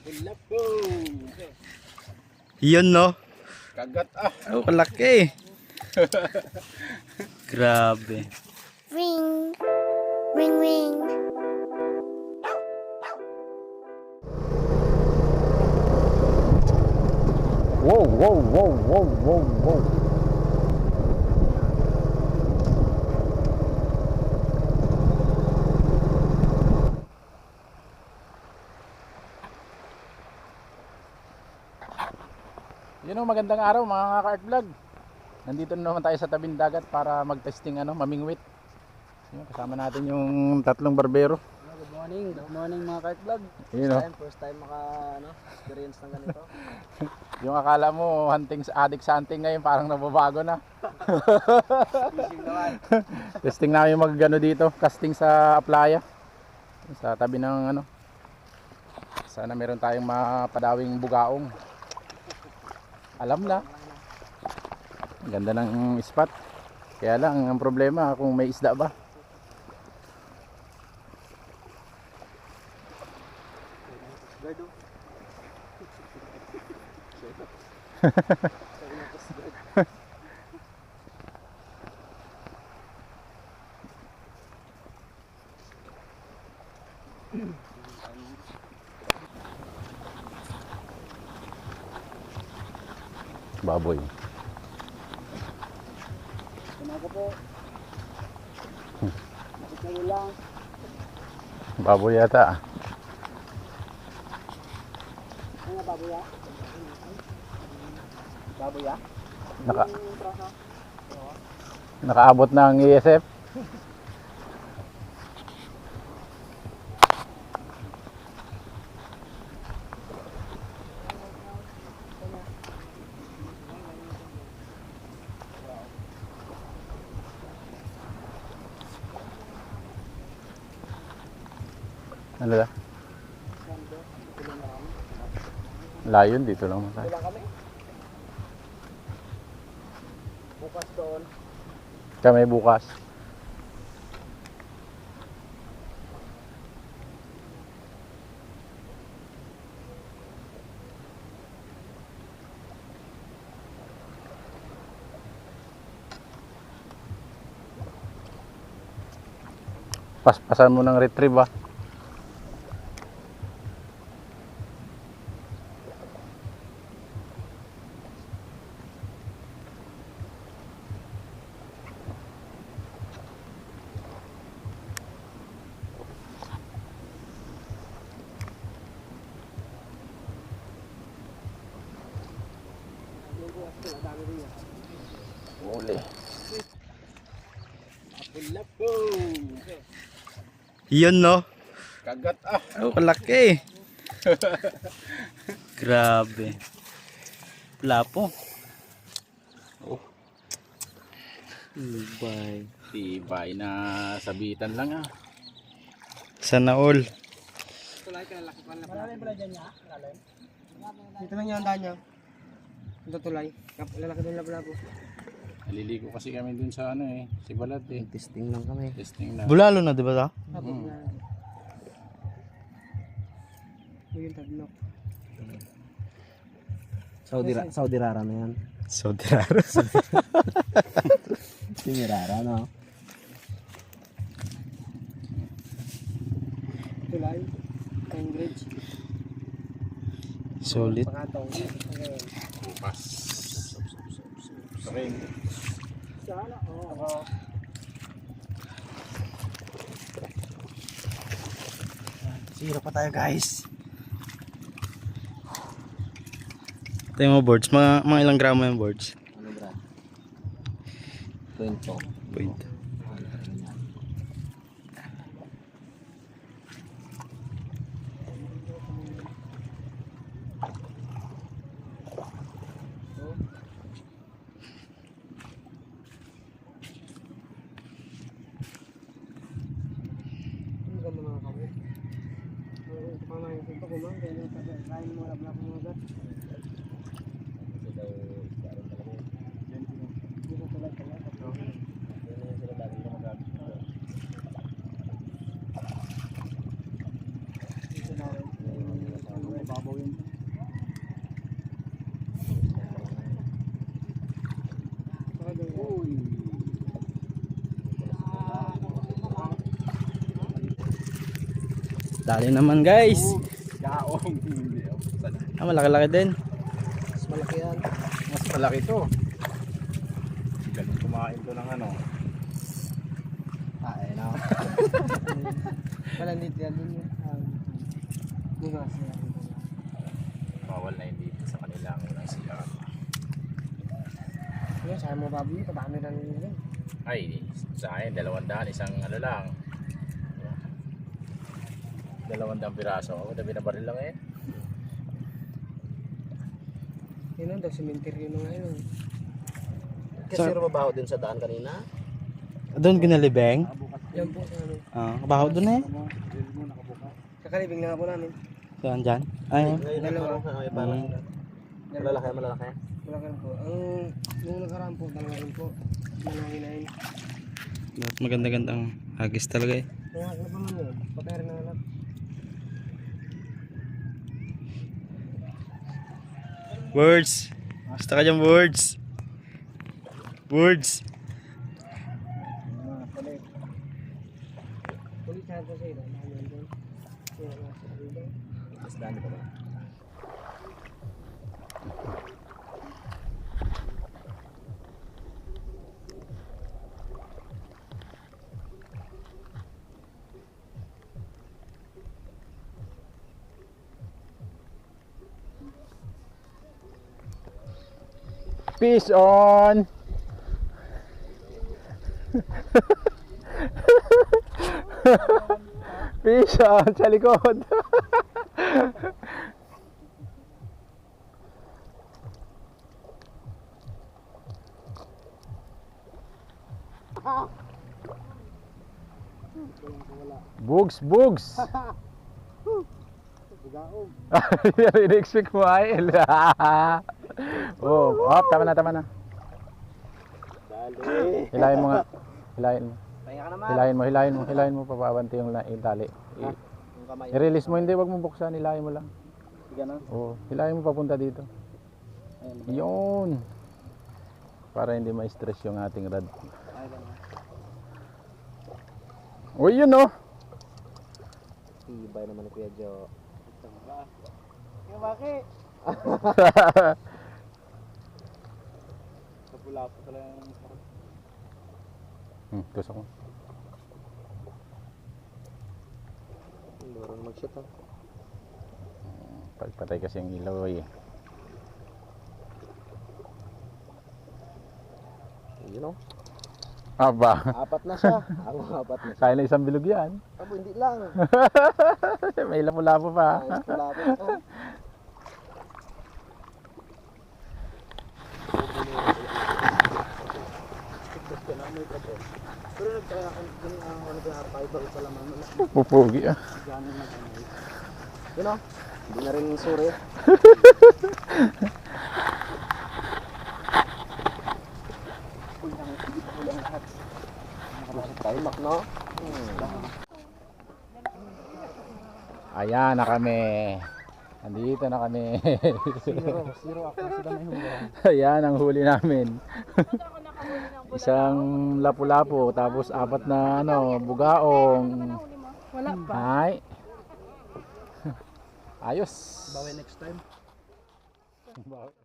Wala po. Yun no. Kagat ah. Oh, kalaki. Grabe. Ring, ring, ring. Wow, wow, wow, wow, wow, wow. Yun ang magandang araw mga ka-art vlog. Nandito na naman tayo sa tabing dagat para mag-testing ano, mamingwit. Yun, kasama natin yung tatlong barbero. Good morning, good morning mga kart vlog. First oh. time, first time maka ano, experience ng ganito. Yung akala mo hunting sa addict sa hunting ngayon parang nababago na. Testing namin mag ano dito, casting sa playa. Sa tabi ng ano. Sana meron tayong mapadawing bugaong. Alam na. Ang Ganda ng spot. Kaya lang ang problema kung may isda ba. Gardo. Baboy. Tumaga po. Bakit na lang? Baboy yata. ah. Ano baboy ah? Baboy ah? Naka, nakaabot ng ESF. Ano ba? Layon dito lang kami? Bukas doon. Kami bukas. Paspasan mo ng retrieve ah. Uli. Wala po. Yun no. Kagat ah. Oh, kalaki. Grabe. Lapo. Oh. Lubay. Tibay na sabitan lang ah. Sana all. Tulay ka lalaki pa Malalim pala dyan niya? Malalim? Dito lang yung daan niya. Ito tulay. Lalaki doon po. Naliligo kasi kami dun sa ano eh. Si Balat eh. Testing lang kami. Testing na. Bulalo na, di ba ta? Tapos Mm. na. Yung taglok. Saudi, Ra- Saudi Rara na yan. So, diraro. Sinirara, no? Tulay. Cambridge. Solid. Pangatong. Okay. Bukas. Okay. Sana, oo. Zero pa tayo, guys. Ito yung mga boards. Mga, mga ilang gramo yung boards? Ano, Brad? Kwento. Point. Dali naman guys. Hindi. Sana. Ah, malaki-laki din. Mas malaki yan. Mas malaki to. Ganun kumain to ng ano. Ay, no. Wala dito yan. Dun yun. Ah, Bukas yan. Bawal na hindi sa kanilang unang siya. Ano, saan mo baboy? Padami na nila. Ay, sa akin, dalawang daan, isang ano lang. Dalawang daan piraso. Ako, dabi na baril lang eh. Yun ang daw, cemetery na ngayon. Kasi sino mabaho din sa daan kanina? Doon ginalibeng? Yan po, sa ano. Ah, kabaho doon eh. Kakalibing na nga po namin. Saan dyan? Ay, Ngayon Dalawa. parang ay parang malalaki, malalaki. Wala ka rin po. Ang nung nakaraan po, dalawa rin po. Malaki na yun. maganda-gandang hagis talaga eh. Kaya ano pa man yun? Patay rin na lahat. Words. Gusto ka dyan words. Words. Ulit sa ito sa ito. Ano yun doon? Kaya nga sa ito. Mas daan ko ba? Peace on! Peace on sa likod. Bugs, bugs. In-expect mo ay. Oh, oh, tama na, tama na. Hilahin mo nga. Hilahin mo. Pahinga ka naman. Hilahin mo, hilahin mo, hilahin mo papabanti yung, la- yung tali. I-. I-release mo, hindi, wag mo buksan, hilahin mo lang. Ganun. Oo, hilahin mo papunta dito. Yun. Para hindi ma-stress yung ating rad. Uy, yun oh. Tibay naman ni Kuya Jo. bakit? Hmm, tusok mo. Luro na mag-shoot ha. Pagpatay kasi yung ilaw eh. Yun o. Aba, Apat na siya. Ako apat na siya. kaya na isang bilog yan. Abo, hindi lang. May lapo-lapo pa. Ayos ko lapit. Oh. Pero dun ang ano ba fiber sa laman. Pupugi ah. Yun o. Hindi na rin suri. Timak no? Ayan na kami. Andito na kami. Zero. Zero ako sa damay huli. Ayan ang huli namin. Isang lapu-lapu tapos apat na ano, bugaong. Wala pa. Ay. Ayos. Bawi next time. Bawi.